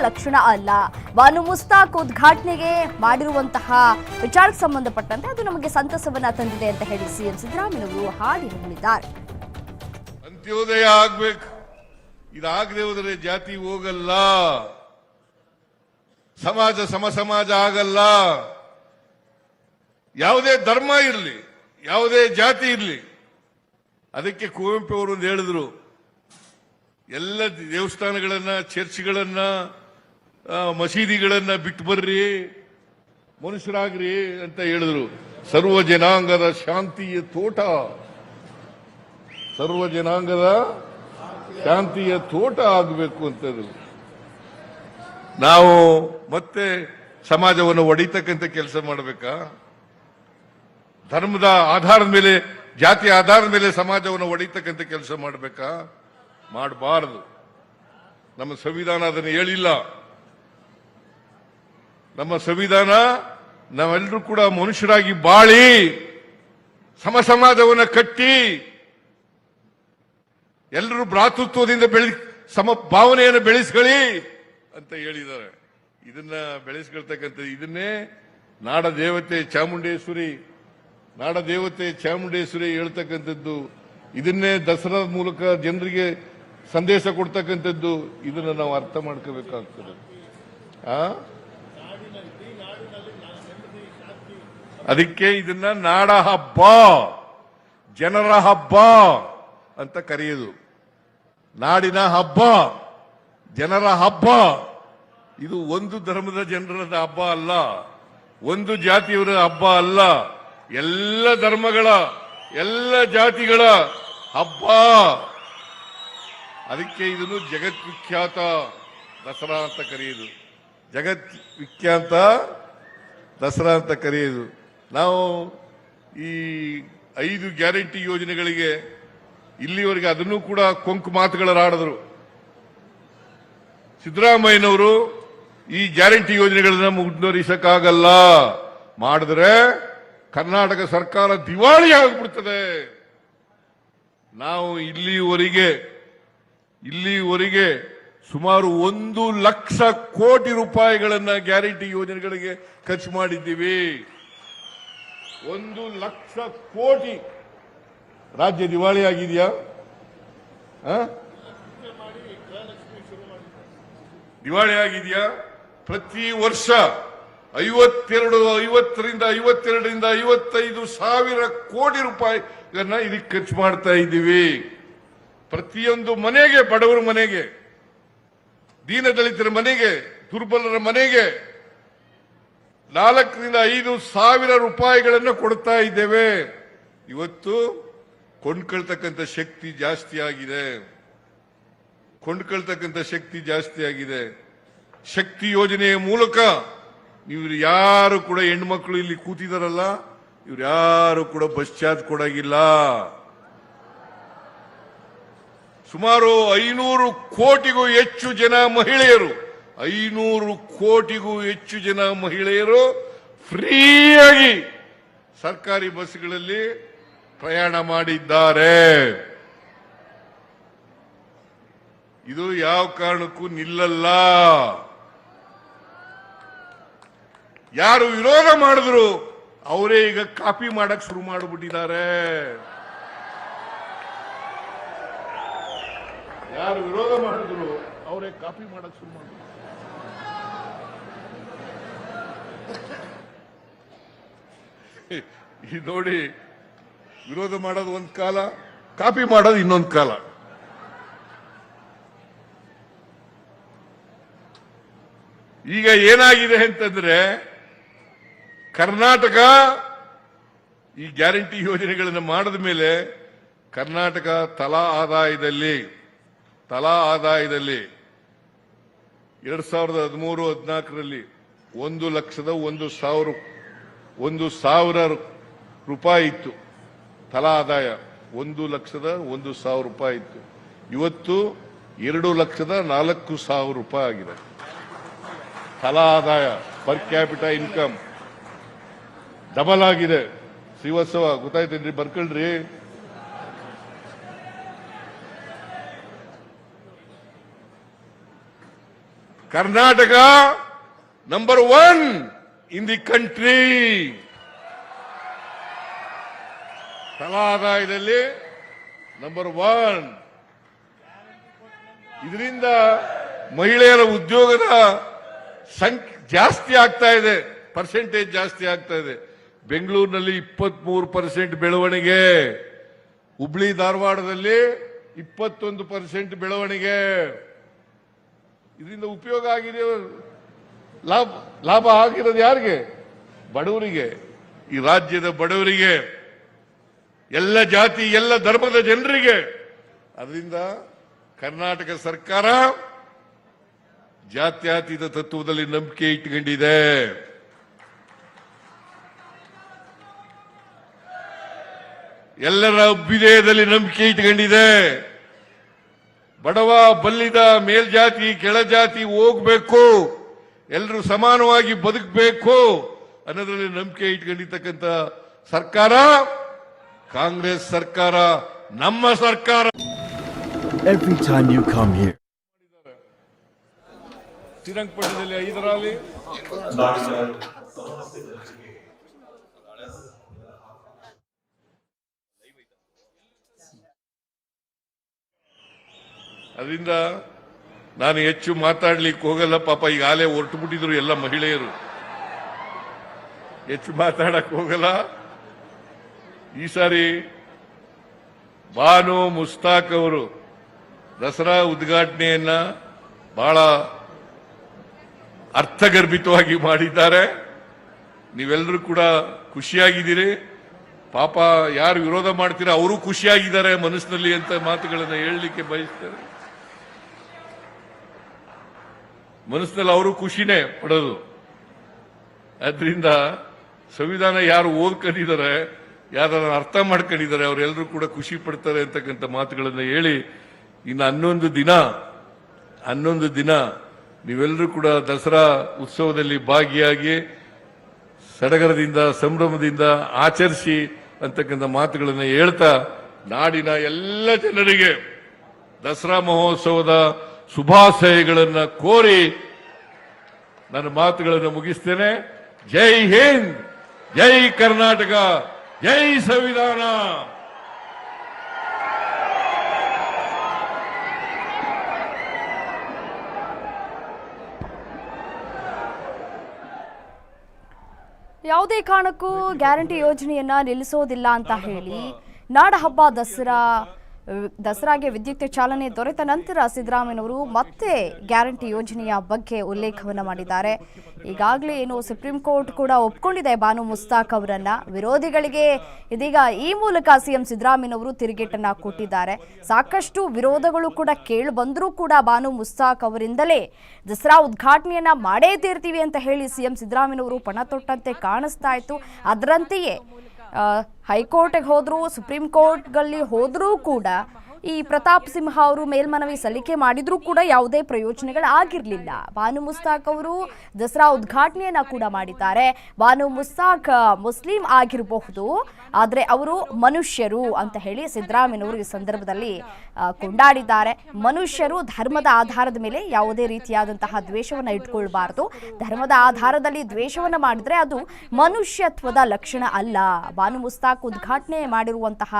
ಲಕ್ಷಣ ಅಲ್ಲ. ಬಾನು ಮುಸ್ತಾಕ್ ಉದ್ಘಾಟನೆಗೆ ಮಾಡಿರುವಂತಹ ವಿಚಾರಕ್ಕೆ ಸಂಬಂಧಪಟ್ಟಂತೆ ಅದು ನಮಗೆ ಸಂತಸವನ್ನ ತಂದಿದೆ ಅಂತ ಹೇಳಿ ಸಿಎಂ ಸಿದ್ದರಾಮಯ್ಯ ಹಾಡಿ ಹೇಳಿದ್ದಾರೆ. ಅಂತ್ಯೋದಯ ಆಗ್ಬೇಕು. ಇದಾಗದೆ ಹೋದರೆ ಜಾತಿ ಹೋಗಲ್ಲ. ಸಮಾಜ ಸಮ ಸಮಾಜ ಆಗಲ್ಲ. ಯಾವುದೇ ಧರ್ಮ ಇರಲಿ, ಯಾವುದೇ ಜಾತಿ ಇರಲಿ. ಅದಕ್ಕೆ ಕುವೆಂಪು ಅವರು ಹೇಳಿದ್ರು. ಎಲ್ಲ ದೇವಸ್ಥಾನಗಳನ್ನ, ಚರ್ಚ್ಗಳನ್ನ ಮಸೀದಿಗಳನ್ನ ಬಿಟ್ಟು ಬರ್ರಿ, ಮನುಷ್ಯರಾಗ್ರಿ ಅಂತ ಹೇಳಿದ್ರು. ಸರ್ವ ಜನಾಂಗದ ಶಾಂತಿಯ ತೋಟ. ಸರ್ವ ಜನಾಂಗದ ಶಾಂತಿಯ ತೋಟ ಆಗಬೇಕು ಅಂತದ್ದು ನಾವು ಮತ್ತೆ ಸಮಾಜವನ್ನು ಒಡಿತಕ್ಕಂಥ ಕೆಲಸ ಮಾಡಬೇಕಾ? ಧರ್ಮದ ಆಧಾರದ ಮೇಲೆ, ಜಾತಿ ಆಧಾರದ ಮೇಲೆ ಸಮಾಜವನ್ನು ಒಡಿತಕ್ಕಂಥ ಕೆಲಸ ಮಾಡಬೇಕಾ? ಮಾಡಬಾರದು. ನಮ್ಮ ಸಂವಿಧಾನ ಅದನ್ನು ಹೇಳಿಲ್ಲ. ನಮ್ಮ ಸಂವಿಧಾನ ನಾವೆಲ್ಲರೂ ಕೂಡ ಮನುಷ್ಯರಾಗಿ ಬಾಳಿ ಸಮ ಸಮಾಜವನ್ನು ಕಟ್ಟಿ ಎಲ್ಲರೂ ಭ್ರಾತೃತ್ವದಿಂದ ಬೆಳಿ, ಸಮ, ಭಾವನೆಯನ್ನು ಬೆಳೆಸ್ಕೊಳ್ಳಿ ಅಂತ ಹೇಳಿದ್ದಾರೆ. ಇದನ್ನ ಬೆಳೆಸ್ಕೊಳ್ತಕ್ಕಂಥ ಇದನ್ನೇ ನಾಡ ದೇವತೆ ಚಾಮುಂಡೇಶ್ವರಿ, ನಾಡ ದೇವತೆ ಚಾಮುಂಡೇಶ್ವರಿ ಹೇಳ್ತಕ್ಕಂಥದ್ದು. ಇದನ್ನೇ ದಸರಾ ಮೂಲಕ ಜನರಿಗೆ ಸಂದೇಶ ಕೊಡ್ತಕ್ಕಂಥದ್ದು. ಇದನ್ನ ನಾವು ಅರ್ಥ ಮಾಡ್ಕೋಬೇಕಾಗ್ತದೆ. ಆ? ಅದಕ್ಕೆ ಇದನ್ನ ನಾಡ ಹಬ್ಬ ಜನರ ಹಬ್ಬ ಅಂತ ಕರೆಯೋದು. ನಾಡಿನ ಹಬ್ಬ ಜನರ ಹಬ್ಬ ಇದು ಒಂದು ಧರ್ಮದ ಜನರ ಹಬ್ಬ ಅಲ್ಲ, ಒಂದು ಜಾತಿಯವರ ಹಬ್ಬ ಅಲ್ಲ. ಎಲ್ಲ ಧರ್ಮಗಳ, ಎಲ್ಲ ಜಾತಿಗಳ ಹಬ್ಬ. ಅದಕ್ಕೆ ಇದನ್ನು ಜಗದ್ವಿಖ್ಯಾತ ದಸರಾ ಅಂತ ಕರೆಯೋದು. ಜಗತ್ ವಿಖ್ಯಾತ ದಸರಾ ಅಂತ ಕರೆಯೋದು. ನಾವು ಈ ಐದು ಗ್ಯಾರಂಟಿ ಯೋಜನೆಗಳಿಗೆ ಇಲ್ಲಿವರೆಗೆ ಅದನ್ನು ಕೂಡ ಕೊಂಕು ಮಾತುಗಳಾಡಿದ್ರು. ಸಿದ್ದರಾಮಯ್ಯನವರು ಈ ಗ್ಯಾರಂಟಿ ಯೋಜನೆಗಳನ್ನು ಮುಂದುವರಿಸಕ್ಕಾಗಲ್ಲ ಮಾಡಿದ್ರೆ ಕರ್ನಾಟಕ ಸರ್ಕಾರ ದಿವಾಳಿ ಆಗಿಬಿಡ್ತದೆ. ನಾವು ಇಲ್ಲಿವರೆಗೆ ಇಲ್ಲಿವರೆಗೆ ಸುಮಾರು ಒಂದು ಲಕ್ಷ ಕೋಟಿ ರೂಪಾಯಿಗಳನ್ನ ಗ್ಯಾರಂಟಿ ಯೋಜನೆಗಳಿಗೆ ಖರ್ಚು ಮಾಡಿದ್ದೀವಿ. ಒಂದು ಲಕ್ಷ ಕೋಟಿ ರಾಜ್ಯ ದಿವಾಳಿ ಆಗಿದೆಯಾ? ದಿವಾಳಿ ಆಗಿದೆಯಾ? ಪ್ರತಿ ವರ್ಷ ಐವತ್ತೆರಡು, ಐವತ್ತರಿಂದ ಐವತ್ತೆರಡರಿಂದ ಐವತ್ತೈದು ಸಾವಿರ ಕೋಟಿ ರೂಪಾಯಿಗಳನ್ನ ಇದಕ್ಕೆ ಖರ್ಚು ಮಾಡ್ತಾ ಇದ್ದೀವಿ. ಪ್ರತಿಯೊಂದು ಮನೆಗೆ, ಬಡವರ ಮನೆಗೆ, ದೀನದಲಿತರ ಮನೆಗೆ, ದುರ್ಬಲರ ಮನೆಗೆ ನಾಲ್ಕರಿಂದ ಐದು ಸಾವಿರ ರೂಪಾಯಿಗಳನ್ನು ಕೊಡ್ತಾ ಇದ್ದೇವೆ. ಇವತ್ತು ಕೊಂಡ್ಕೊಳ್ತಕ್ಕಂಥ ಶಕ್ತಿ ಜಾಸ್ತಿ ಆಗಿದೆ. ಕೊಂಡ್ಕೊಳ್ತಕ್ಕಂಥ ಶಕ್ತಿ ಜಾಸ್ತಿ ಆಗಿದೆ. ಶಕ್ತಿ ಯೋಜನೆಯ ಮೂಲಕ ಇವರು ಯಾರು ಕೂಡ ಹೆಣ್ಮಕ್ಳು ಇಲ್ಲಿ ಕೂತಿದಾರಲ್ಲ, ಇವ್ರು ಯಾರು ಕೂಡ ಬಸ್ ಚಾರ್ಜ್ ಕೊಡಾಗಿಲ್ಲ. ಸುಮಾರು ಐನೂರು ಕೋಟಿಗೂ ಹೆಚ್ಚು ಜನ ಮಹಿಳೆಯರು ಐನೂರು ಕೋಟಿಗೂ ಹೆಚ್ಚು ಜನ ಮಹಿಳೆಯರು ಫ್ರೀಯಾಗಿ ಸರ್ಕಾರಿ ಬಸ್ಗಳಲ್ಲಿ ಪ್ರಯಾಣ ಮಾಡಿದ್ದಾರೆ. ಇದು ಯಾವ ಕಾರಣಕ್ಕೂ ನಿಲ್ಲಲ್ಲ. ಯಾರು ವಿರೋಧ ಮಾಡಿದ್ರು ಅವರೇ ಈಗ ಕಾಪಿ ಮಾಡಕ್ ಶುರು ಮಾಡಿಬಿಟ್ಟಿದ್ದಾರೆ. ಯಾರು ವಿರೋಧ ಮಾಡಿದ್ರು ಅವರೇ ಕಾಪಿ ಮಾಡಕ್ ಶುರು ಮಾಡಿದ್ರು ಈ ನೋಡಿ ವಿರೋಧ ಮಾಡೋದು ಒಂದ್ ಕಾಲ, ಕಾಪಿ ಮಾಡೋದು ಇನ್ನೊಂದು ಕಾಲ. ಈಗ ಏನಾಗಿದೆ ಅಂತಂದ್ರೆ ಕರ್ನಾಟಕ ಈ ಗ್ಯಾರಂಟಿ ಯೋಜನೆಗಳನ್ನು ಮಾಡಿದ ಮೇಲೆ ಕರ್ನಾಟಕ ತಲಾ ಆದಾಯದಲ್ಲಿ ತಲಾ ಆದಾಯದಲ್ಲಿ ಎರಡ್ ಸಾವಿರದ ಹದಿಮೂರು, ಹದಿನಾಲ್ಕರಲ್ಲಿ ಒಂದು ಲಕ್ಷದ ಒಂದು ಸಾವಿರ ಒಂದು ಸಾವಿರ ರೂಪಾಯಿ ಇತ್ತು. ತಲಾ ಆದಾಯ ಒಂದು ಲಕ್ಷದ ಒಂದು ಸಾವಿರ ರೂಪಾಯಿ ಇತ್ತು. ಇವತ್ತು ಎರಡು ಲಕ್ಷದ ನಾಲ್ಕು ಸಾವಿರ ರೂಪಾಯಿ ಆಗಿದೆ. ತಲಾ ಆದಾಯ ಪರ್ ಕ್ಯಾಪಿಟ ಇನ್ಕಮ್ ಡಬಲ್ ಆಗಿದೆ. ಶ್ರೀವತ್ಸವ ಗೊತ್ತಾಯ್ತೇನ್ರಿ ಬರ್ಕೊಳ್ರಿ? Karnataka number one in the country ತಲಾ ಆದಾಯದಲ್ಲಿ ನಂಬರ್ ಒನ್ ಇದರಿಂದ ಮಹಿಳೆಯರ ಉದ್ಯೋಗದ ಸಂಖ್ಯೆ ಜಾಸ್ತಿ ಆಗ್ತಾ ಇದೆ ಪರ್ಸೆಂಟೇಜ್ ಜಾಸ್ತಿ ಆಗ್ತಾ ಇದೆ. ಬೆಂಗಳೂರಿನಲ್ಲಿ ಇಪ್ಪತ್ಮೂರು ಪರ್ಸೆಂಟ್ ಬೆಳವಣಿಗೆ. ಹುಬ್ಳಿ ಧಾರವಾಡದಲ್ಲಿ ಇಪ್ಪತ್ತೊಂದು ಪರ್ಸೆಂಟ್ ಬೆಳವಣಿಗೆ. ಇದರಿಂದ ಉಪಯೋಗ ಆಗಿದೆ ಲಾಭ ಲಾಭ ಆಗಿರೋದು ಯಾರಿಗೆ? ಬಡವರಿಗೆ. ಈ ರಾಜ್ಯದ ಬಡವರಿಗೆ, ಎಲ್ಲ ಜಾತಿ, ಎಲ್ಲ ಧರ್ಮದ ಜನರಿಗೆ. ಅದರಿಂದ ಕರ್ನಾಟಕ ಸರ್ಕಾರ ಜಾತ್ಯಾತೀತ ತತ್ವದಲ್ಲಿ ನಂಬಿಕೆ ಇಟ್ಕೊಂಡಿದೆ. ಎಲ್ಲರ ಅಭ್ಯುದಯದಲ್ಲಿ ನಂಬಿಕೆ ಇಟ್ಕೊಂಡಿದೆ. ಬಡವ, ಬಲ್ಲಿದ, ಮೇಲ್ಜಾತಿ, ಕೆಳಜಾತಿ ಹೋಗ್ಬೇಕು. ಎಲ್ಲರೂ ಸಮಾನವಾಗಿ ಬದುಕಬೇಕು ಅನ್ನೋದ್ರಲ್ಲಿ ನಂಬಿಕೆ ಇಟ್ಕೊಂಡಿರ್ತಕ್ಕಂಥ ಸರ್ಕಾರ ಕಾಂಗ್ರೆಸ್ ಸರ್ಕಾರ ನಮ್ಮ ಸರ್ಕಾರ. ಶ್ರೀರಂಗಪಟ್ಟಣದಲ್ಲಿ ಐದರಲ್ಲಿ. ಅದರಿಂದ ನಾನು ಹೆಚ್ಚು ಮಾತಾಡ್ಲಿಕ್ಕೆ ಹೋಗಲ್ಲ ಪಾಪ, ಈಗ ಹೊರಟು ಬಿಟ್ಟಿದ್ರು ಎಲ್ಲ ಮಹಿಳೆಯರು. ಹೆಚ್ಚು ಮಾತಾಡಕ್ ಹೋಗಲ್ಲ. ಈ ಸಾರಿ ಬಾನು ಮುಸ್ತಾಕ್ ಅವರು ದಸರಾ ಉದ್ಘಾಟನೆಯನ್ನ ಬಹಳ ಅರ್ಥಗರ್ಭಿತವಾಗಿ ಮಾಡಿದ್ದಾರೆ. ನೀವೆಲ್ಲರೂ ಕೂಡ ಖುಷಿಯಾಗಿದ್ದೀರಿ. ಪಾಪ, ಯಾರು ವಿರೋಧ ಮಾಡ್ತೀರಾ, ಅವರು ಖುಷಿಯಾಗಿದ್ದಾರೆ ಮನಸ್ಸಿನಲ್ಲಿ ಅಂತ ಮಾತುಗಳನ್ನು ಹೇಳಲಿಕ್ಕೆ ಬಯಸ್ತಾರೆ ಮನಸ್ಸಿನಲ್ಲಿ ಅವರು ಖುಷಿನೇ ಪಡೋದು. ಆದ್ರಿಂದ ಸಂವಿಧಾನ ಯಾರು ಓದ್ಕೊಂಡಿದ್ದಾರೆ ಯಾರು ಅರ್ಥ ಮಾಡ್ಕೊಂಡಿದ್ದಾರೆ, ಅವರೆಲ್ಲರೂ ಕೂಡ ಖುಷಿ ಪಡ್ತಾರೆ ಅಂತಕ್ಕಂಥ ಮಾತುಗಳನ್ನು ಹೇಳಿ, ಇನ್ನು ಹನ್ನೊಂದು ದಿನ ಹನ್ನೊಂದು ದಿನ ನೀವೆಲ್ಲರೂ ಕೂಡ ದಸರಾ ಉತ್ಸವದಲ್ಲಿ ಭಾಗಿಯಾಗಿ ಸಡಗರದಿಂದ, ಸಂಭ್ರಮದಿಂದ ಆಚರಿಸಿ ಅಂತಕ್ಕಂಥ ಮಾತುಗಳನ್ನು ಹೇಳ್ತಾ ನಾಡಿನ ಎಲ್ಲ ಜನರಿಗೆ ದಸರಾ ಮಹೋತ್ಸವದ ಶುಭಾಶಯಗಳನ್ನು ಕೋರಿ ನನ್ನ ಮಾತುಗಳನ್ನು ಮುಗಿಸ್ತೇನೆ. ಜೈ ಹಿಂದ್, ಜೈ ಕರ್ನಾಟಕ, ಜೈ ಸಂವಿಧಾನ. ಯಾವುದೇ ಕಾರಣಕ್ಕೂ ಗ್ಯಾರಂಟಿ ಯೋಜನೆಯನ್ನ ನಿಲ್ಲಿಸೋದಿಲ್ಲ ಅಂತ ಹೇಳಿ ನಾಡಹಬ್ಬ ದಸರಾ ದಸರಾಗೆ ವಿದ್ಯುತ್ ಚಾಲನೆ ದೊರೆತ ನಂತರ ಸಿದ್ದರಾಮಯ್ಯನವರು ಮತ್ತೆ ಗ್ಯಾರಂಟಿ ಯೋಜನೆಯ ಬಗ್ಗೆ ಉಲ್ಲೇಖವನ್ನು ಮಾಡಿದ್ದಾರೆ. ಈಗಾಗಲೇ ಏನು ಸುಪ್ರೀಂ ಕೋರ್ಟ್ ಕೂಡ ಒಪ್ಕೊಂಡಿದೆ ಬಾನು ಮುಸ್ತಾಕ್ ಅವರನ್ನ. ವಿರೋಧಿಗಳಿಗೆ ಇದೀಗ ಈ ಮೂಲಕ ಸಿಎಂ ಸಿದ್ದರಾಮಯ್ಯನವರು ತಿರುಗೇಟನ್ನ ಕೊಟ್ಟಿದ್ದಾರೆ. ಸಾಕಷ್ಟು ವಿರೋಧಗಳು ಕೂಡ ಕೇಳಿ ಬಂದರೂ ಕೂಡ ಬಾನು ಮುಸ್ತಾಕ್ ಅವರಿಂದಲೇ ದಸರಾ ಉದ್ಘಾಟನೆಯನ್ನ ಮಾಡೇ ತೀರ್ತೀವಿ ಅಂತ ಹೇಳಿ ಸಿಎಂ ಸಿದ್ದರಾಮಯ್ಯನವರು ಪಣ ತೊಟ್ಟಂತೆ ಕಾಣಿಸ್ತಾ ಇತ್ತು. ಅದರಂತೆಯೇ ಹೈಕೋರ್ಟ್ಗೆ ಹೋದರೂ ಸುಪ್ರೀಂ ಕೋರ್ಟ್ಗಳಲ್ಲಿ ಹೋದರೂ ಕೂಡ ಈ ಪ್ರತಾಪ್ ಸಿಂಹ ಅವರು ಮೇಲ್ಮನವಿ ಸಲ್ಲಿಕೆ ಮಾಡಿದ್ರೂ ಕೂಡ ಯಾವುದೇ ಪ್ರಯೋಜನಗಳು ಆಗಿರಲಿಲ್ಲ. ಬಾನು ಮುಸ್ತಾಕ್ ಅವರು ದಸರಾ ಉದ್ಘಾಟನೆಯನ್ನ ಕೂಡ ಮಾಡಿದ್ದಾರೆ. ಬಾನು ಮುಸ್ತಾಕ್ ಮುಸ್ಲಿಂ ಆಗಿರಬಹುದು, ಆದರೆ ಅವರು ಮನುಷ್ಯರು ಅಂತ ಹೇಳಿ ಸಿದ್ದರಾಮಯ್ಯನವರು ಈ ಸಂದರ್ಭದಲ್ಲಿ ಕೊಂಡಾಡಿದ್ದಾರೆ. ಮನುಷ್ಯರು ಧರ್ಮದ ಆಧಾರದ ಮೇಲೆ ಯಾವುದೇ ರೀತಿಯಾದಂತಹ ದ್ವೇಷವನ್ನು ಇಟ್ಕೊಳ್ಬಾರ್ದು. ಧರ್ಮದ ಆಧಾರದಲ್ಲಿ ದ್ವೇಷವನ್ನು ಮಾಡಿದ್ರೆ ಅದು ಮನುಷ್ಯತ್ವದ ಲಕ್ಷಣ ಅಲ್ಲ. ಬಾನು ಮುಸ್ತಾಕ್ ಉದ್ಘಾಟನೆ ಮಾಡಿರುವಂತಹ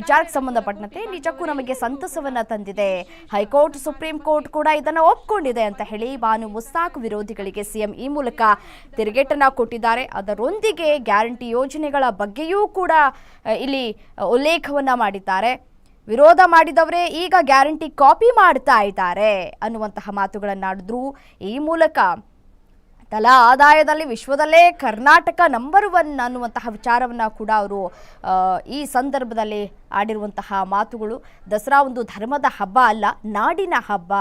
ವಿಚಾರಕ್ಕೆ ಸಂಬಂಧಪಟ್ಟಂತೆ ನಿಜಕ್ಕೂ ನಮಗೆ ಸಂತಸವನ್ನ ತಂದಿದೆ. ಹೈಕೋರ್ಟ್, ಸುಪ್ರೀಂ ಕೋರ್ಟ್ ಕೂಡ ಇದನ್ನ ಒಪ್ಕೊಂಡಿದೆ ಅಂತ ಹೇಳಿ ಬಾನು ಮುಸ್ತಾಕ್ ವಿರೋಧಿಗಳಿಗೆ ಸಿಎಂ ಈ ಮೂಲಕ ತಿರುಗೇಟನ್ನ ಕೊಟ್ಟಿದ್ದಾರೆ. ಅದರೊಂದಿಗೆ ಗ್ಯಾರಂಟಿ ಯೋಜನೆಗಳ ಬಗ್ಗೆಯೂ ಕೂಡ ಇಲ್ಲಿ ಉಲ್ಲೇಖವನ್ನ ಮಾಡಿದ್ದಾರೆ. ವಿರೋಧ ಮಾಡಿದವರೇ ಈಗ ಗ್ಯಾರಂಟಿ ಕಾಪಿ ಮಾಡ್ತಾ ಇದ್ದಾರೆ ಅನ್ನುವಂತಹ ಮಾತುಗಳನ್ನಾಡಿದ್ರು ಈ ಮೂಲಕ. ತಲಾ ಆದಾಯದಲ್ಲಿ ವಿಶ್ವದಲ್ಲೇ ಕರ್ನಾಟಕ ನಂಬರ್ ಒನ್ ಅನ್ನುವಂತಹ ವಿಚಾರವನ್ನು ಕೂಡ ಅವರು ಈ ಸಂದರ್ಭದಲ್ಲಿ ಆಡಿರುವಂತಹ ಮಾತುಗಳು. ದಸರಾ ಒಂದು ಧರ್ಮದ ಹಬ್ಬ ಅಲ್ಲ, ನಾಡಿನ ಹಬ್ಬ.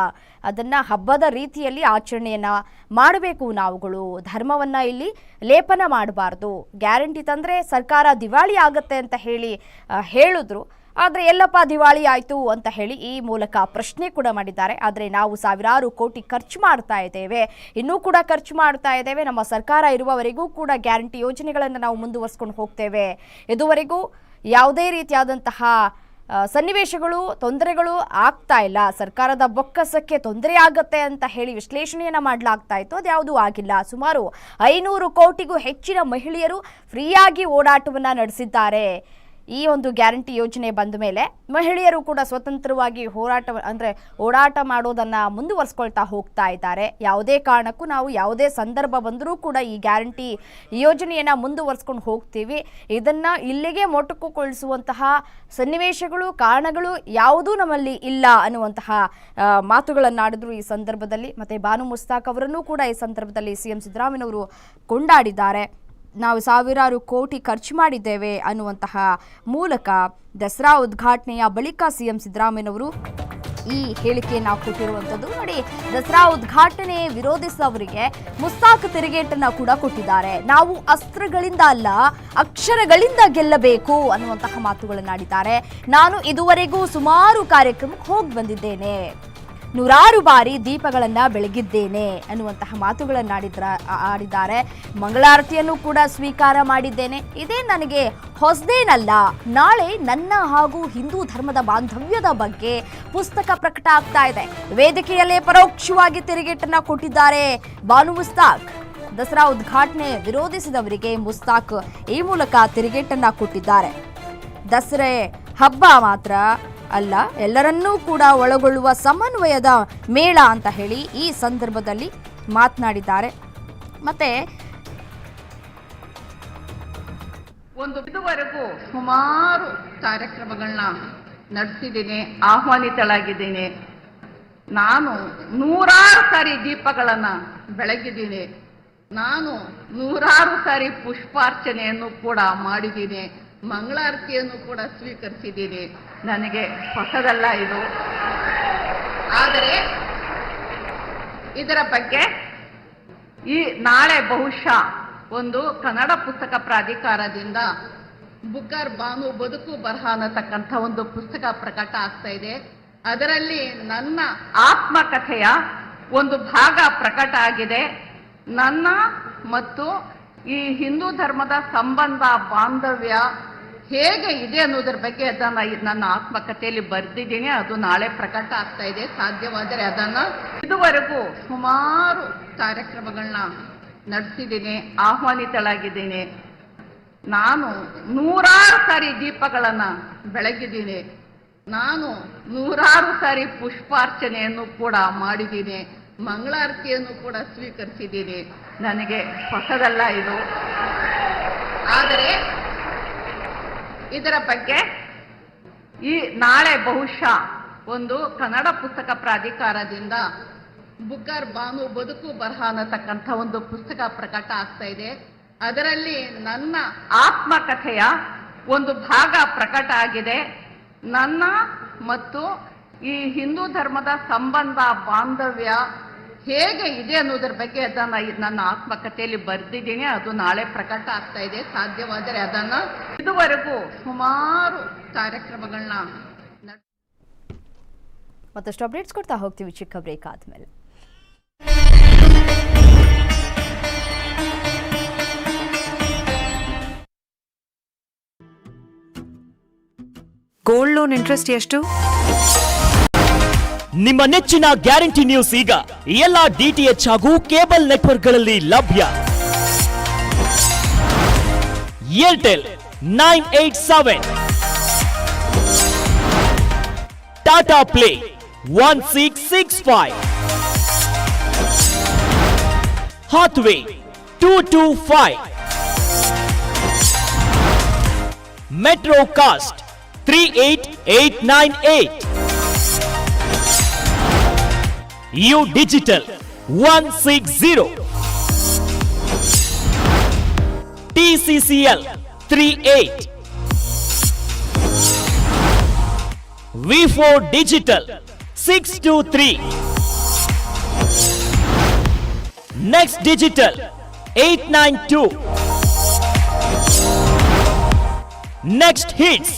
ಅದನ್ನು ಹಬ್ಬದ ರೀತಿಯಲ್ಲಿ ಆಚರಣೆಯನ್ನು ಮಾಡಬೇಕು ನಾವುಗಳು. ಧರ್ಮವನ್ನು ಇಲ್ಲಿ ಲೇಪನ ಮಾಡಬಾರ್ದು. ಗ್ಯಾರಂಟಿ ತಂದರೆ ಸರ್ಕಾರ ದಿವಾಳಿ ಆಗುತ್ತೆ ಅಂತ ಹೇಳಿ ಹೇಳಿದ್ರು. ಆದರೆ ಎಲ್ಲಪ್ಪ ದಿವಾಳಿ ಆಯಿತು ಅಂತ ಹೇಳಿ ಈ ಮೂಲಕ ಪ್ರಶ್ನೆ ಕೂಡ ಮಾಡಿದ್ದಾರೆ. ಆದರೆ ನಾವು ಸಾವಿರಾರು ಕೋಟಿ ಖರ್ಚು ಮಾಡ್ತಾ ಇದ್ದೇವೆ. ಇನ್ನೂ ಕೂಡ ಖರ್ಚು ಮಾಡ್ತಾ ಇದ್ದೇವೆ. ನಮ್ಮ ಸರ್ಕಾರ ಇರುವವರೆಗೂ ಕೂಡ ಗ್ಯಾರಂಟಿ ಯೋಜನೆಗಳನ್ನು ನಾವು ಮುಂದುವರ್ಸ್ಕೊಂಡು ಹೋಗ್ತೇವೆ. ಇದುವರೆಗೂ ಯಾವುದೇ ರೀತಿಯಾದಂತಹ ಸನ್ನಿವೇಶಗಳು, ತೊಂದರೆಗಳು ಆಗ್ತಾ ಇಲ್ಲ. ಸರ್ಕಾರದ ಬೊಕ್ಕಸಕ್ಕೆ ತೊಂದರೆ ಆಗುತ್ತೆ ಅಂತ ಹೇಳಿ ವಿಶ್ಲೇಷಣೆಯನ್ನು ಮಾಡಲಾಗ್ತಾ ಇತ್ತು. ಅದ್ಯಾವುದೂ ಆಗಿಲ್ಲ. ಸುಮಾರು ಐನೂರು ಕೋಟಿಗೂ ಹೆಚ್ಚಿನ ಮಹಿಳೆಯರು ಫ್ರೀಯಾಗಿ ಓಡಾಟವನ್ನು ನಡೆಸಿದ್ದಾರೆ. ಈ ಒಂದು ಗ್ಯಾರಂಟಿ ಯೋಜನೆ ಬಂದ ಮೇಲೆ ಮಹಿಳೆಯರು ಕೂಡ ಸ್ವತಂತ್ರವಾಗಿ ಹೋರಾಟ, ಅಂದರೆ ಓಡಾಟ ಮಾಡೋದನ್ನು ಮುಂದುವರಿಸ್ಕೊಳ್ತಾ ಹೋಗ್ತಾ ಇದ್ದಾರೆ. ಯಾವುದೇ ಕಾರಣಕ್ಕೂ ನಾವು ಯಾವುದೇ ಸಂದರ್ಭ ಬಂದರೂ ಕೂಡ ಈ ಗ್ಯಾರಂಟಿ ಯೋಜನೆಯನ್ನು ಮುಂದುವರಿಸ್ಕೊಂಡು ಹೋಗ್ತೀವಿ. ಇದನ್ನು ಇಲ್ಲಿಗೆ ಮೊಟಕುಗೊಳಿಸುವಂತಹ ಸನ್ನಿವೇಶಗಳು, ಕಾರಣಗಳು ಯಾವುದೂ ನಮ್ಮಲ್ಲಿ ಇಲ್ಲ ಅನ್ನುವಂತಹ ಮಾತುಗಳನ್ನಾಡಿದ್ರು ಈ ಸಂದರ್ಭದಲ್ಲಿ. ಮತ್ತು ಬಾನು ಮುಸ್ತಾಕ್ ಅವರನ್ನು ಕೂಡ ಈ ಸಂದರ್ಭದಲ್ಲಿ ಸಿ ಎಂ ಸಿದ್ದರಾಮಯ್ಯನವರು ಕೊಂಡಾಡಿದ್ದಾರೆ. ನಾವು ಸಾವಿರಾರು ಕೋಟಿ ಖರ್ಚು ಮಾಡಿದ್ದೇವೆ ಅನ್ನುವಂತಹ ಮೂಲಕ ದಸರಾ ಉದ್ಘಾಟನೆಯ ಬಳಿಕ ಸಿಎಂ ಸಿದ್ದರಾಮಯ್ಯನವರು ಈ ಹೇಳಿಕೆಯನ್ನು ಕೊಟ್ಟಿರುವಂಥದ್ದು. ನೋಡಿ, ದಸರಾ ಉದ್ಘಾಟನೆ ವಿರೋಧಿಸಿದವರಿಗೆ ಮುಸ್ತಾಕ್ ತಿರುಗೇಟನ್ನು ಕೂಡ ಕೊಟ್ಟಿದ್ದಾರೆ. ನಾವು ಅಸ್ತ್ರಗಳಿಂದ ಅಲ್ಲ, ಅಕ್ಷರಗಳಿಂದ ಗೆಲ್ಲಬೇಕು ಅನ್ನುವಂತಹ ಮಾತುಗಳನ್ನಾಡಿದ್ದಾರೆ ನಾನು ಇದುವರೆಗೂ ಸುಮಾರು ಕಾರ್ಯಕ್ರಮಕ್ಕೆ ಹೋಗಿ ಬಂದಿದ್ದೇನೆ. ನೂರಾರು ಬಾರಿ ದೀಪಗಳನ್ನ ಬೆಳಗಿದ್ದೇನೆ ಅನ್ನುವಂತಹ ಮಾತುಗಳನ್ನಾಡಿದ್ರ ಆಡಿದ್ದಾರೆ. ಮಂಗಳಾರತಿಯನ್ನು ಕೂಡ ಸ್ವೀಕಾರ ಮಾಡಿದ್ದೇನೆ. ಇದೇ ನನಗೆ ಹೊಸದೇನಲ್ಲ, ನಾಳೆ ನನ್ನ ಹಾಗೂ ಹಿಂದೂ ಧರ್ಮದ ಬಾಂಧವ್ಯದ ಬಗ್ಗೆ ಪುಸ್ತಕ ಪ್ರಕಟ ಆಗ್ತಾ ಇದೆ. ವೇದಿಕೆಯಲ್ಲೇ ಪರೋಕ್ಷವಾಗಿ ತಿರುಗೇಟನ್ನ ಕೊಟ್ಟಿದ್ದಾರೆ ಬಾನು ಮುಸ್ತಾಕ್. ದಸರಾ ಉದ್ಘಾಟನೆ ವಿರೋಧಿಸಿದವರಿಗೆ ಮುಸ್ತಾಕ್ ಈ ಮೂಲಕ ತಿರುಗೇಟನ್ನ ಕೊಟ್ಟಿದ್ದಾರೆ. ದಸರೆ ಹಬ್ಬ ಮಾತ್ರ. ಅಲ್ಲ, ಎಲ್ಲರನ್ನೂ ಕೂಡ ಒಳಗೊಳ್ಳುವ ಸಮನ್ವಯದ ಮೇಳ ಅಂತ ಹೇಳಿ ಈ ಸಂದರ್ಭದಲ್ಲಿ ಮಾತನಾಡಿದ್ದಾರೆ. ಮತ್ತೆ ಒಂದು ಇದುವರೆಗೂ ಸುಮಾರು ಕಾರ್ಯಕ್ರಮಗಳನ್ನ ನಡೆಸಿದ್ದೀನಿ, ಆಹ್ವಾನಿತಳಾಗಿದ್ದೀನಿ. ನಾನು ನೂರಾರು ಸಾರಿ ದೀಪಗಳನ್ನು ಬೆಳಗಿದ್ದೀನಿ. ನಾನು ನೂರಾರು ಸಾರಿ ಪುಷ್ಪಾರ್ಚನೆಯನ್ನು ಕೂಡ ಮಾಡಿದ್ದೀನಿ. ಮಂಗಳಾರತಿಯನ್ನು ಕೂಡ ಸ್ವೀಕರಿಸಿದ್ದೀನಿ. ನನಗೆ ಹೊಸದಲ್ಲ ಇದು. ಆದರೆ ಇದರ ಬಗ್ಗೆ ಈ ನಾಳೆ ಬಹುಶಃ ಒಂದು ಕನ್ನಡ ಪುಸ್ತಕ ಪ್ರಾಧಿಕಾರದಿಂದ ಬುಕ್ಕರ್ ಬಾನು ಬದುಕು ಬರಹ ಅನ್ನತಕ್ಕಂಥ ಒಂದು ಪುಸ್ತಕ ಪ್ರಕಟ ಆಗ್ತಾ ಇದೆ. ಅದರಲ್ಲಿ ನನ್ನ ಆತ್ಮಕಥೆಯ ಒಂದು ಭಾಗ ಪ್ರಕಟ ಆಗಿದೆ. ನನ್ನ ಮತ್ತು ಈ ಹಿಂದೂ ಧರ್ಮದ ಸಂಬಂಧ, ಬಾಂಧವ್ಯ ಹೇಗೆ ಇದೆ ಅನ್ನೋದ್ರ ಬಗ್ಗೆ ಅದನ್ನ ನನ್ನ ಆತ್ಮಕಥೆಯಲ್ಲಿ ಬರೆದಿದ್ದೀನಿ. ಅದು ನಾಳೆ ಪ್ರಕಟ ಆಗ್ತಾ ಇದೆ. ಸಾಧ್ಯವಾದರೆ ಅದನ್ನ ಇದುವರೆಗೂ ಸುಮಾರು ಕಾರ್ಯಕ್ರಮಗಳನ್ನ ನಡೆಸಿದ್ದೀನಿ, ಆಹ್ವಾನಿತಳಾಗಿದ್ದೀನಿ. ನಾನು ನೂರಾರು ಸಾರಿ ದೀಪಗಳನ್ನ ಬೆಳಗಿದ್ದೀನಿ. ನಾನು ನೂರಾರು ಸಾರಿ ಪುಷ್ಪಾರ್ಚನೆಯನ್ನು ಕೂಡ ಮಾಡಿದ್ದೀನಿ. ಮಂಗಳಾರತಿಯನ್ನು ಕೂಡ ಸ್ವೀಕರಿಸಿದ್ದೀನಿ. ನನಗೆ ಹೊಸದಲ್ಲ ಇದು. ಇದರ ಬಗ್ಗೆ ಈ ನಾಳೆ ಬಹುಶಃ ಒಂದು ಕನ್ನಡ ಪುಸ್ತಕ ಪ್ರಾಧಿಕಾರದಿಂದ ಬುಕ್ಕರ್ ಬಾನು ಬದುಕು ಬರಹ ಅನ್ನತಕ್ಕಂಥ ಒಂದು ಪುಸ್ತಕ ಪ್ರಕಟ ಆಗ್ತಾ ಇದೆ. ಅದರಲ್ಲಿ ನನ್ನ ಆತ್ಮಕಥೆಯ ಒಂದು ಭಾಗ ಪ್ರಕಟ ಆಗಿದೆ. ನನ್ನ ಮತ್ತು ಈ ಹಿಂದೂ ಧರ್ಮದ ಸಂಬಂಧ, ಬಾಂಧವ್ಯ ಹೇಗೆ ಇದೆ ಅನ್ನೋದ್ರ ಬಗ್ಗೆ ಅದನ್ನ ನನ್ನ ಆತ್ಮಕಥೆಯಲ್ಲಿ ಬರೆದಿದ್ದೀನಿ. ಅದು ನಾಳೆ ಪ್ರಕಟ ಆಗ್ತಾ ಇದೆ. ಸಾಧ್ಯವಾದರೆ ಅದನ್ನ ಇದುವರೆಗೂ ಸುಮಾರು ಕಾರ್ಯಕ್ರಮಗಳನ್ನ ಮತ್ತಷ್ಟು ಅಪ್ಡೇಟ್ಸ್ ಕೊಡ್ತಾ ಹೋಗ್ತೀವಿ. ಚಿಕ್ಕ ಬ್ರೇಕ್ ಆದ್ಮೇಲೆ. ಗೋಲ್ಡ್ ಲೋನ್ ಇಂಟ್ರೆಸ್ಟ್ ಎಷ್ಟು? ನಿಮ್ಮ ನೆಚ್ಚಿನ ಗ್ಯಾರಂಟಿ ನ್ಯೂಸ್ ಈಗ ಎಲ್ಲ ಡಿಟಿಎಚ್ ಹಾಗೂ ಕೇಬಲ್ ನೆಟ್ವರ್ಕ್ಗಳಲ್ಲಿ ಲಭ್ಯ. Airtel nine eight seven. Tata Play one six six five. Hathway two two five. Metro Cast three eight eight nine eight. U digital one six zero TCCL three eight V four digital six two three next digital eight nine two next hits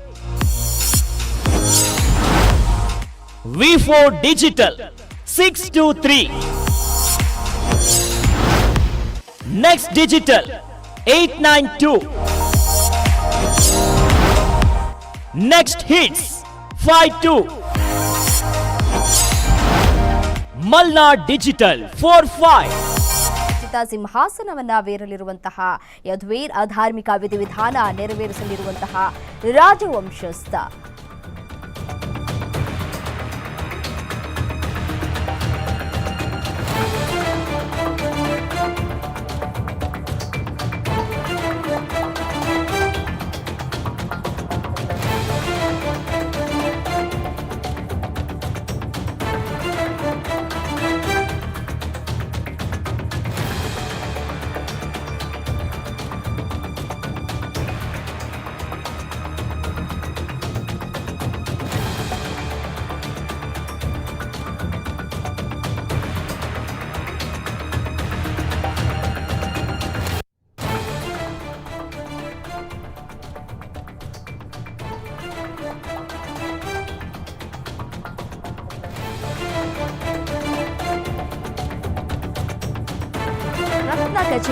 V four digital six two three Next Digital eight nine two Next Hits five two Malnad Digital four five ಸಿಂಹಾಸನವನ್ನ ವೇರಲಿರುವಂತಹ ಯದುವೀರ್ ಅಧಾರ್ಮಿಕ ವಿಧಿವಿಧಾನ ನೆರವೇರಿಸಲಿರುವಂತಹ ರಾಜವಂಶಸ್ಥ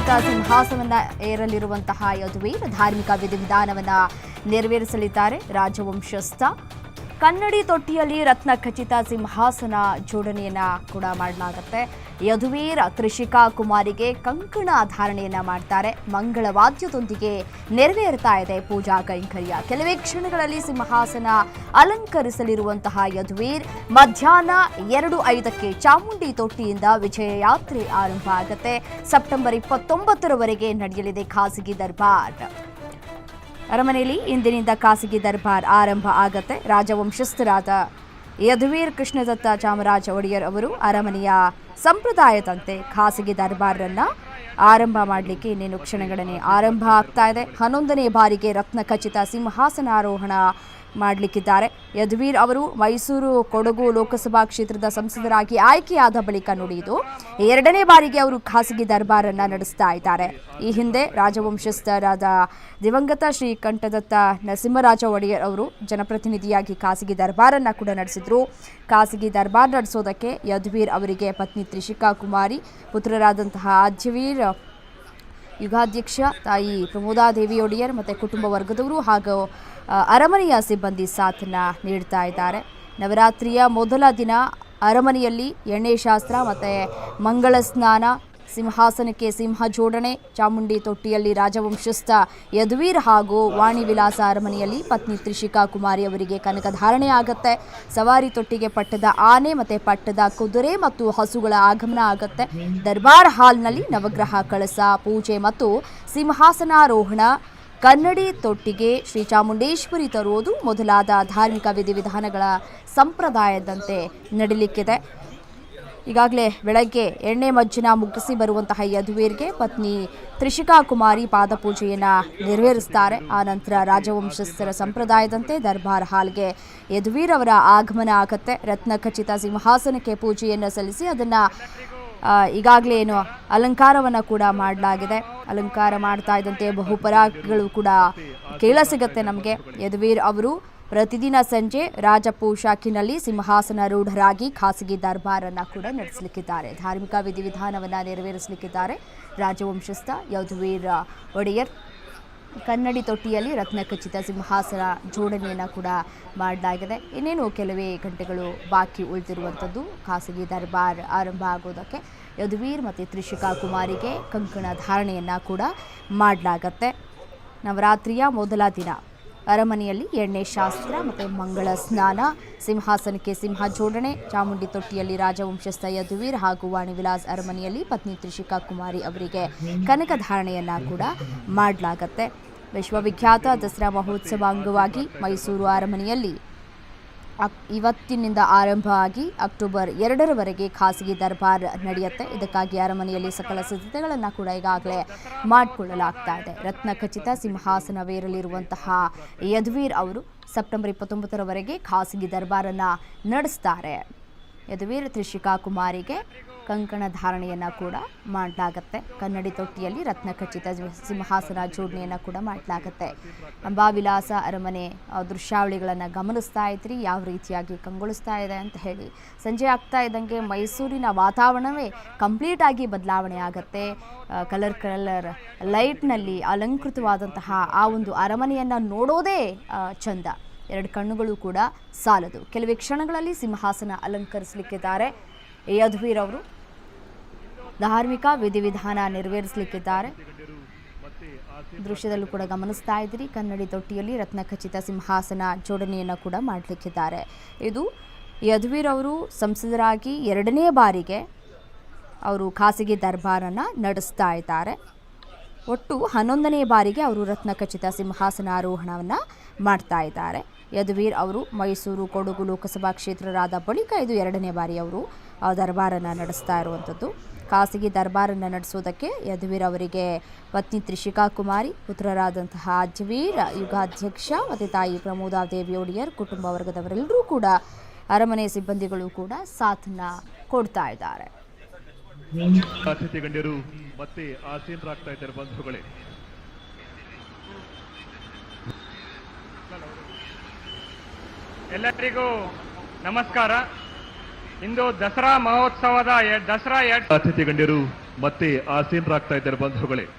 ರತ್ನ ಸಿಂಹಾಸನವನ್ನ ಏರಲಿರುವಂತಹ ಯದುವೀರ್ ಧಾರ್ಮಿಕ ವಿಧಿವಿಧಾನವನ್ನ ನೆರವೇರಿಸಲಿದ್ದಾರೆ. ರಾಜವಂಶಸ್ಥ ಕನ್ನಡಿ ತೊಟ್ಟಿಯಲ್ಲಿ ರತ್ನ ಖಚಿತ ಸಿಂಹಾಸನ ಜೋಡಣೆಯನ್ನ ಕೂಡ ಮಾಡಲಾಗುತ್ತೆ. ಯದುವೀರ್ ತ್ರಿಷಿಕಾ ಕುಮಾರಿಗೆ ಕಂಕಣ ಧಾರಣೆಯನ್ನ ಮಾಡ್ತಾರೆ. ಮಂಗಳವಾದ್ಯದೊಂದಿಗೆ ನೆರವೇರ್ತಾ ಇದೆ ಪೂಜಾ ಕೈಂಕರ್ಯ. ಕೆಲವೇ ಕ್ಷಣಗಳಲ್ಲಿ ಸಿಂಹಾಸನ ಅಲಂಕರಿಸಲಿರುವಂತಹ ಯದುವೀರ್ ಮಧ್ಯಾಹ್ನ ಎರಡು ಐದಕ್ಕೆ ಚಾಮುಂಡಿ ತೊಟ್ಟಿಯಿಂದ ವಿಜಯ ಯಾತ್ರೆ ಆರಂಭ ಆಗುತ್ತೆ. ಸೆಪ್ಟೆಂಬರ್ ಇಪ್ಪತ್ತೊಂಬತ್ತರವರೆಗೆ ನಡೆಯಲಿದೆ ಖಾಸಗಿ ದರ್ಬಾರ್. ಅರಮನೆಯಲ್ಲಿ ಇಂದಿನಿಂದ ಖಾಸಗಿ ದರ್ಬಾರ್ ಆರಂಭ ಆಗತ್ತೆ. ರಾಜವಂಶಸ್ಥರಾದ ಯದುವೀರ್ ಕೃಷ್ಣದತ್ತ ಚಾಮರಾಜ ಒಡೆಯರ್ ಅವರು ಅರಮನೆಯ ಸಂಪ್ರದಾಯದಂತೆ ಖಾಸಗಿ ದರ್ಬಾರನ್ನ ಆರಂಭ ಮಾಡಲಿಕ್ಕೆ ಇನ್ನೇನು ಕ್ಷಣಗಳನ್ನೇ ಆರಂಭ ಆಗ್ತಾ ಇದೆ. ಹನ್ನೊಂದನೇ ಬಾರಿಗೆ ರತ್ನ ಖಚಿತ ಸಿಂಹಾಸನಾರೋಹಣ ಮಾಡಲಿಕ್ಕಿದ್ದಾರೆ. ಯದುವೀರ್ ಅವರು ಮೈಸೂರು ಕೊಡಗು ಲೋಕಸಭಾ ಕ್ಷೇತ್ರದ ಸಂಸದರಾಗಿ ಆಯ್ಕೆಯಾದ ಬಳಿಕ ನುಡಿಯಿತು ಎರಡನೇ ಬಾರಿಗೆ ಅವರು ಖಾಸಗಿ ದರ್ಬಾರನ್ನು ನಡೆಸ್ತಾ ಇದ್ದಾರೆ. ಈ ಹಿಂದೆ ರಾಜವಂಶಸ್ಥರಾದ ದಿವಂಗತ ಶ್ರೀ ಕಂಠದತ್ತ ನರಸಿಂಹರಾಜ ಒಡೆಯರ್ ಅವರು ಜನಪ್ರತಿನಿಧಿಯಾಗಿ ಖಾಸಗಿ ದರ್ಬಾರನ್ನು ಕೂಡ ನಡೆಸಿದ್ರು. ಖಾಸಗಿ ದರ್ಬಾರ್ ನಡೆಸೋದಕ್ಕೆ ಯದುವೀರ್ ಅವರಿಗೆ ಪತ್ನಿ ತ್ರಿಷಿಕಾ ಕುಮಾರಿ, ಪುತ್ರರಾದಂತಹ ಅಜ್ಯವೀರ್ ಯುಗಾಧ್ಯಕ್ಷ ತಾಯಿ ಪ್ರಮೋದಾದೇವಿ ಒಡೆಯರ್ ಮತ್ತು ಕುಟುಂಬ ವರ್ಗದವರು ಹಾಗೂ ಅರಮನೆಯ ಸಿಬ್ಬಂದಿ ಸಾಥನ್ನ ನೀಡ್ತಾ ಇದ್ದಾರೆ. ನವರಾತ್ರಿಯ ಮೊದಲ ದಿನ ಅರಮನೆಯಲ್ಲಿ ಎಣ್ಣೆ ಶಾಸ್ತ್ರ ಮತ್ತು ಮಂಗಳ ಸ್ನಾನ, ಸಿಂಹಾಸನಕ್ಕೆ ಸಿಂಹ ಜೋಡಣೆ, ಚಾಮುಂಡಿ ತೊಟ್ಟಿಯಲ್ಲಿ ರಾಜವಂಶಸ್ಥ ಯದುವೀರ್ ಹಾಗೂ ವಾಣಿ ವಿಲಾಸ ಅರಮನೆಯಲ್ಲಿ ಪತ್ನಿ ತ್ರಿಷಿಕಾ ಕುಮಾರಿ ಅವರಿಗೆ ಕನಕಧಾರಣೆ ಆಗುತ್ತೆ. ಸವಾರಿ ತೊಟ್ಟಿಗೆ ಪಟ್ಟದ ಆನೆ ಮತ್ತು ಪಟ್ಟದ ಕುದುರೆ ಮತ್ತು ಹಸುಗಳ ಆಗಮನ ಆಗುತ್ತೆ. ದರ್ಬಾರ್ ಹಾಲ್ನಲ್ಲಿ ನವಗ್ರಹ ಕಳಸ, ಪೂಜೆ ಮತ್ತು ಸಿಂಹಾಸನಾರೋಹಣ ಕನ್ನಡಿ ತೊಟ್ಟಿಗೆ ಶ್ರೀ ಚಾಮುಂಡೇಶ್ವರಿ ತರುವುದು ಮೊದಲಾದ ಧಾರ್ಮಿಕ ವಿಧಿವಿಧಾನಗಳ ಸಂಪ್ರದಾಯದಂತೆ ನಡೀಲಿಕ್ಕಿದೆ. ಈಗಾಗಲೇ ಬೆಳಗ್ಗೆ ಎಣ್ಣೆ ಮಜ್ಜಿನ ಮುಗಿಸಿ ಬರುವಂತಹ ಯದುವೀರ್ಗೆ ಪತ್ನಿ ತ್ರಿಷಿಕಾ ಕುಮಾರಿ ಪಾದಪೂಜೆಯನ್ನು ನೆರವೇರಿಸ್ತಾರೆ. ಆ ನಂತರ ರಾಜವಂಶಸ್ಥರ ಸಂಪ್ರದಾಯದಂತೆ ದರ್ಬಾರ್ ಹಾಲ್ಗೆ ಯದುವೀರ್ ಅವರ ಆಗಮನ ಆಗತ್ತೆ. ರತ್ನ ಖಚಿತ ಸಿಂಹಾಸನಕ್ಕೆ ಪೂಜೆಯನ್ನು ಸಲ್ಲಿಸಿ ಅದನ್ನು ಈಗಾಗಲೇ ಏನು ಅಲಂಕಾರವನ್ನು ಕೂಡ ಮಾಡಲಾಗಿದೆ. ಅಲಂಕಾರ ಮಾಡ್ತಾ ಇದ್ದಂತೆ ಬಹುಪರಾಗಗಳು ಕೂಡ ಕೇಳ ಸಿಗುತ್ತೆ ನಮಗೆ. ಯದುವೀರ್ ಅವರು ಪ್ರತಿದಿನ ಸಂಜೆ ರಾಜ ಸಿಂಹಾಸನಾರೂಢರಾಗಿ ಸಿಂಹಾಸನ ರೂಢರಾಗಿ ಖಾಸಗಿ ದರ್ಬಾರನ್ನು ಕೂಡ ನಡೆಸಲಿಕ್ಕಿದ್ದಾರೆ. ಧಾರ್ಮಿಕ ವಿಧಿವಿಧಾನವನ್ನು ನೆರವೇರಿಸಲಿಕ್ಕಿದ್ದಾರೆ ರಾಜವಂಶಸ್ಥ ಯದುವೀರ್ ಒಡೆಯರ್. ಕನ್ನಡಿ ತೊಟ್ಟಿಯಲ್ಲಿ ರತ್ನ ಖಚಿತ ಸಿಂಹಾಸನ ಜೋಡಣೆಯನ್ನು ಕೂಡ ಮಾಡಲಾಗಿದೆ ಇನ್ನೇನು ಕೆಲವೇ ಗಂಟೆಗಳು ಬಾಕಿ ಉಳಿದಿರುವಂಥದ್ದು, ಖಾಸಗಿ ದರ್ಬಾರ್ ಆರಂಭ ಆಗೋದಕ್ಕೆ ಯದುವೀರ್ ಮತ್ತು ತ್ರಿಷಿಕಾ ಕುಮಾರಿಗೆ ಕಂಕಣ ಧಾರಣೆಯನ್ನು ಕೂಡ ಮಾಡಲಾಗತ್ತೆ. ನವರಾತ್ರಿಯ ಮೊದಲ ದಿನ. ಅರಮನೆಯಲ್ಲಿ ಎಣ್ಣೆ ಶಾಸ್ತ್ರ ಮತ್ತು ಮಂಗಳ ಸ್ನಾನ, ಸಿಂಹಾಸನಕ್ಕೆ ಸಿಂಹ ಜೋಡಣೆ, ಚಾಮುಂಡಿ ತೊಟ್ಟಿಯಲ್ಲಿ ರಾಜವಂಶಸ್ಥ ಯದುವೀರ್ ಹಾಗೂ ವಾಣಿವಿಲಾಸ್ ಅರಮನೆಯಲ್ಲಿ ಪತ್ನಿ ತ್ರಿಷಿಕಾ ಕುಮಾರಿ ಅವರಿಗೆ ಕನಕ ಧಾರಣೆಯನ್ನ ಕೂಡ ಮಾಡಲಾಗತ್ತೆ. ವಿಶ್ವವಿಖ್ಯಾತ ದಸರಾ ಮಹೋತ್ಸವ ಅಂಗವಾಗಿ ಮೈಸೂರು ಅರಮನೆಯಲ್ಲಿ ಅಕ್- ಇವತ್ತಿನಿಂದ ಆರಂಭ ಆಗಿ ಅಕ್ಟೋಬರ್ ಎರಡರವರೆಗೆ ಖಾಸಗಿ ದರ್ಬಾರ್ ನಡೆಯುತ್ತೆ. ಇದಕ್ಕಾಗಿ ಅರಮನೆಯಲ್ಲಿ ಸಕಲ ಸಿದ್ಧತೆಗಳನ್ನು ಕೂಡ ಈಗಾಗಲೇ ಮಾಡಿಕೊಳ್ಳಲಾಗ್ತಾ ಇದೆ. ರತ್ನ ಖಚಿತ ಸಿಂಹಾಸನವೇರಲಿರುವಂತಹ ಯದುವೀರ್ ಅವರು ಸೆಪ್ಟೆಂಬರ್ ಇಪ್ಪತ್ತೊಂಬತ್ತರವರೆಗೆ ಖಾಸಗಿ ದರ್ಬಾರನ್ನು ನಡೆಸ್ತಾರೆ. ಯದುವೀರ್ ತ್ರಿಷಿಕಾ ಕುಮಾರಿಗೆ ಕಂಕಣ ಧಾರಣೆಯನ್ನು ಕೂಡ ಮಾಡಲಾಗತ್ತೆ. ಕನ್ನಡಿ ತೊಟ್ಟಿಯಲ್ಲಿ ರತ್ನ ಖಚಿತ ಸಿಂಹಾಸನ ಜೋಡಣೆಯನ್ನು ಕೂಡ ಮಾಡಲಾಗತ್ತೆ. ಅಂಬಾವಿಲಾಸ ಅರಮನೆ ದೃಶ್ಯಾವಳಿಗಳನ್ನು ಗಮನಿಸ್ತಾ ಇದ್ರಿ, ಯಾವ ರೀತಿಯಾಗಿ ಕಂಗೊಳಿಸ್ತಾ ಇದೆ ಅಂತ ಹೇಳಿ. ಸಂಜೆ ಆಗ್ತಾ ಇದ್ದಂಗೆ ಮೈಸೂರಿನ ವಾತಾವರಣವೇ ಕಂಪ್ಲೀಟ್ ಆಗಿ ಬದಲಾವಣೆ ಆಗತ್ತೆ. ಕಲರ್ ಕಲರ್ ಲೈಟ್ನಲ್ಲಿ ಅಲಂಕೃತವಾದಂತಹ ಆ ಒಂದು ಅರಮನೆಯನ್ನು ನೋಡೋದೇ ಚಂದ. ಎರಡು ಕಣ್ಣುಗಳು ಕೂಡ ಸಾಲದು. ಕೆಲವೇ ಕ್ಷಣಗಳಲ್ಲಿ ಸಿಂಹಾಸನ ಅಲಂಕರಿಸಲಿಕ್ಕಿದ್ದಾರೆ. ಯಧುವೀರ್ ಅವರು ಧಾರ್ಮಿಕ ವಿಧಿವಿಧಾನ ನೆರವೇರಿಸಲಿಕ್ಕಿದ್ದಾರೆ. ದೃಶ್ಯದಲ್ಲೂ ಕೂಡ ಗಮನಿಸ್ತಾ ಇದ್ದೀರಿ. ಕನ್ನಡಿ ತೊಟ್ಟಿಯಲ್ಲಿ ರತ್ನಖಚಿತ ಸಿಂಹಾಸನ ಜೋಡಣೆಯನ್ನು ಕೂಡ ಮಾಡಲಿಕ್ಕಿದ್ದಾರೆ. ಇದು ಯದುವೀರ್ ಅವರು ಸಂಸದರಾಗಿ ಎರಡನೇ ಬಾರಿಗೆ ಅವರು ಖಾಸಗಿ ದರ್ಬಾರನ್ನು ನಡೆಸ್ತಾ ಇದ್ದಾರೆ. ಒಟ್ಟು ಹನ್ನೊಂದನೇ ಬಾರಿಗೆ ಅವರು ರತ್ನ ರತ್ನಖಚಿತ ಸಿಂಹಾಸನಾರೋಹಣವನ್ನು ಮಾಡ್ತಾ ಇದ್ದಾರೆ. ಯದುವೀರ್ ಅವರು ಮೈಸೂರು ಕೊಡಗು ಲೋಕಸಭಾ ಕ್ಷೇತ್ರರಾದ ಬಳಿಕ ಇದು ಎರಡನೇ ಬಾರಿ ಅವರು ದರ್ಬಾರನ್ನು ನಡೆಸ್ತಾ ಇರುವಂಥದ್ದು ಖಾಸಗಿ ದರ್ಬಾರನ್ನು ನಡೆಸೋದಕ್ಕೆ ಯದುವೀರ್ ಅವರಿಗೆ ಪತ್ನಿ ತ್ರಿಷಿಕಾ ಕುಮಾರಿ, ಪುತ್ರರಾದಂತಹ ಅಜ್ವೀರ್ ಯುಗಾಧ್ಯಕ್ಷ, ಮತ್ತು ತಾಯಿ ಪ್ರಮೋದಾ ದೇವಿ ಒಡೆಯರ್, ಕುಟುಂಬ ವರ್ಗದವರೆಲ್ಲರೂ ಕೂಡ ಅರಮನೆ ಸಿಬ್ಬಂದಿಗಳು ಕೂಡ ಸಾಥ್ನ ಕೊಡ್ತಾ ಇದ್ದಾರೆ. ಅತಿಥಿ ಗಣ್ಯರು ಮತ್ತೆ ಆಸೀನರಾಗ್ತಾ ಇದ್ದಾರೆ ಬಂಧುಗಳೇ. ಎಲ್ಲರಿಗೂ ನಮಸ್ಕಾರ. ಇಂದು ದಸರಾ ಮಹೋತ್ಸವದ ದಸರಾ ಎರಡು ಅತಿಥಿ ಗಣ್ಯರು ಮತ್ತೆ ಆಸೀನರಾಗ್ತಾ ಇದ್ದಾರೆ ಬಂಧುಗಳೇ.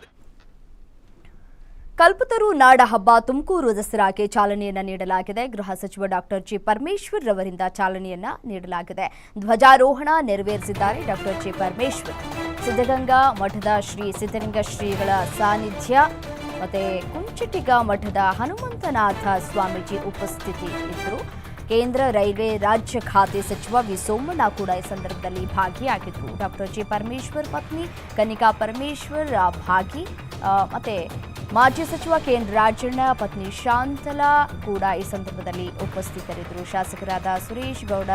ಕಲ್ಪತರು ನಾಡ ಹಬ್ಬ ತುಮಕೂರು ದಸರಾಗೆ ಚಾಲನೆಯನ್ನ ನೀಡಲಾಗಿದೆ. ಗೃಹ ಸಚಿವ ಡಾಕ್ಟರ್ ಜಿ. ಪರಮೇಶ್ವರ್ ರವರಿಂದ ಚಾಲನೆಯನ್ನ ನೀಡಲಾಗಿದೆ. ಧ್ವಜಾರೋಹಣ ನೆರವೇರಿಸಿದ್ದಾರೆ ಡಾಕ್ಟರ್ ಜಿ. ಪರಮೇಶ್ವರ್. ಸಿದ್ಧಗಂಗಾ ಮಠದ ಶ್ರೀ ಸಿದ್ಧಲಿಂಗ ಶ್ರೀಗಳ ಸಾನ್ನಿಧ್ಯ ಮತ್ತೆ ಕುಂಚಿಟಿಗ ಮಠದ ಹನುಮಂತನಾಥ ಸ್ವಾಮೀಜಿ ಉಪಸ್ಥಿತಿ ಇದ್ದರು. ಕೇಂದ್ರ ರೈಲ್ವೆ ರಾಜ್ಯ ಖಾತೆ ಸಚಿವ ವಿ. ಸೋಮಣ್ಣ ಕೂಡ ಈ ಸಂದರ್ಭದಲ್ಲಿ ಭಾಗಿಯಾಗಿದ್ದರು. Doctor G. ಪರಮೇಶ್ವರ್ ಪತ್ನಿ ಕನಿಕಾ ಪರಮೇಶ್ವರ್ ಭಾಗಿ ಮತ್ತೆ ಮಾಜಿ ಸಚಿವ ಕೆಎನ್ ರಾಜಣ್ಣ, ಪತ್ನಿ ಶಾಂತಲಾ ಕೂಡ ಈ ಸಂದರ್ಭದಲ್ಲಿ ಉಪಸ್ಥಿತರಿದ್ದರು. ಶಾಸಕರಾದ ಸುರೇಶ್ ಗೌಡ,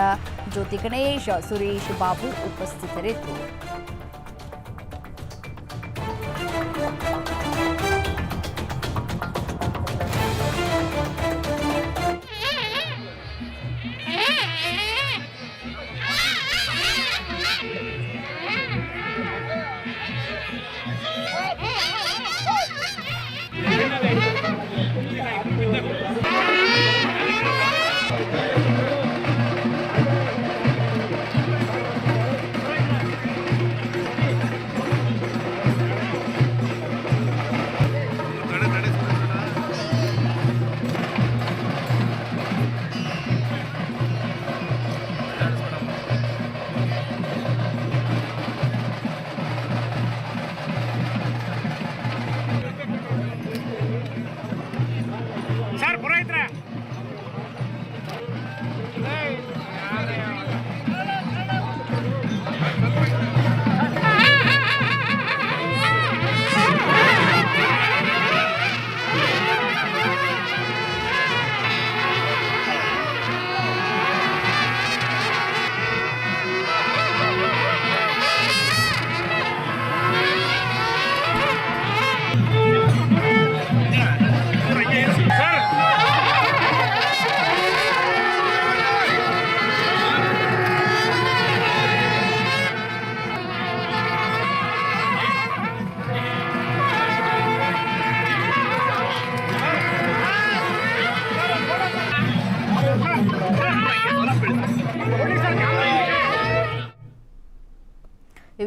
ಜ್ಯೋತಿ ಗಣೇಶ್, ಸುರೇಶ್ ಬಾಬು ಉಪಸ್ಥಿತರಿದ್ದರು.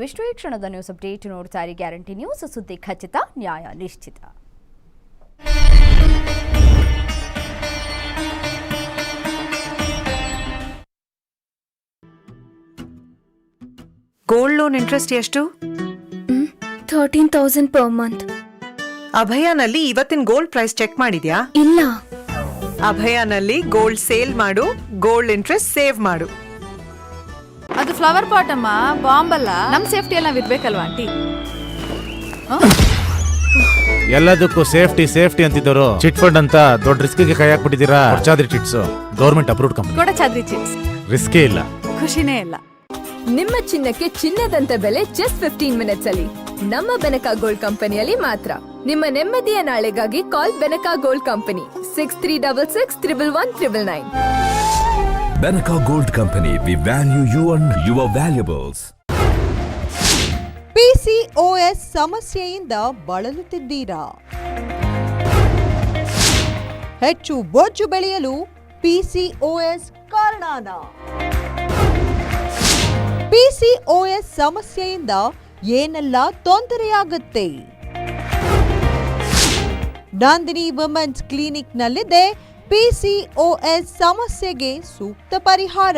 ಇವಿಷ್ಟು ಈ ಕ್ಷಣದ ನ್ಯೂಸ್ ಅಪ್ಡೇಟ್ ನೋಡ್ತಾ ಇರಿ. ಗ್ಯಾರಂಟಿ ನ್ಯೂಸ್ ಸುದ್ದಿ ಖಚಿತ ನ್ಯಾಯ ನಿಶ್ಚಿತ. ಗೋಲ್ಡ್ ಲೋನ್ ಇಂಟ್ರೆಸ್ಟ್ ಎಷ್ಟು? ಥರ್ಟೀನ್ ತೌಸಂಡ್ ಪರ್ ಮಂತ್ ಅಭಯನಲ್ಲಿ ಇವತ್ತಿನ ಗೋಲ್ಡ್ ಪ್ರೈಸ್ ಚೆಕ್ ಮಾಡಿದ್ಯಾ? ಇಲ್ಲ. ಅಭಯನಲ್ಲಿ ಗೋಲ್ಡ್ ಸೇಲ್ ಮಾಡು ಗೋಲ್ಡ್ ಇಂಟ್ರೆಸ್ಟ್ ಸೇವ್ ಮಾಡು. ಅದು ಫ್ಲವರ್ ಪಾಟ್ ಅಮ್ಮ ಬಾಂಬ್ ಅಲ್ಲ. ನಮ್ ಸೇಫ್ಟಿ ಎಲ್ಲ ಇರ್ಬೇಕಲ್ವಾ ಆಂಟಿ ಎಲ್ಲದಕ್ಕೂ ಸೇಫ್ಟಿ ಸೇಫ್ಟಿ ಅಂತಿದ್ದವರು ಚಿಟ್ ಫಂಡ್ ಅಂತ ದೊಡ್ಡ ರಿಸ್ಕ್ಗೆ ಕೈ ಹಾಕ್ಬಿಟ್ಟಿದ್ದೀರಾ? Chadri chits government approved company ಕೊಡ ಚಾದ್ರಿ ಚಿಪ್ಸ್ ರಿಸ್ಕೇ ಇಲ್ಲ. ಖುಷಿನೇ ಇಲ್ಲ. ನಿಮ್ಮ ಚಿನ್ನಕ್ಕೆ ಚಿನ್ನದಂತ ಬೆಲೆ ಜಸ್ಟ್ ಫಿಫ್ಟೀನ್ ಮಿನಿಟ್ಸ್ ಅಲ್ಲಿ. ನಮ್ಮ ಬೆನಕಾ ಗೋಲ್ಡ್ ಕಂಪನಿಯಲ್ಲಿ ಮಾತ್ರ. ನಿಮ್ಮ ನೆಮ್ಮದಿಯ ನಾಳೆಗಾಗಿ call Benaka gold company six three double six triple one triple nine Benaca gold company we value you and your valuables PCOS ಸಮಸ್ಯೆಯಿಂದ ಬಳಲುತ್ತಿದ್ದೀರಾ? ಹೆಚ್ಚು ಬೊಜ್ಜು ಬೆಳೆಯಲು ಪಿಸಿಒಎಸ್ ಕಾರಣನ? ಪಿಸಿಒಎಸ್ ಸಮಸ್ಯೆಯಿಂದ ಏನೆಲ್ಲ ತೊಂದರೆಯಾಗುತ್ತೆ? ನಂದಿನಿ ವುಮೆನ್ಸ್ ಕ್ಲಿನಿಕ್ನಲ್ಲಿದೆ ಪಿಸಿಒಎಸ್ ಸಮಸ್ಯೆಗೆ ಸೂಕ್ತ ಪರಿಹಾರ.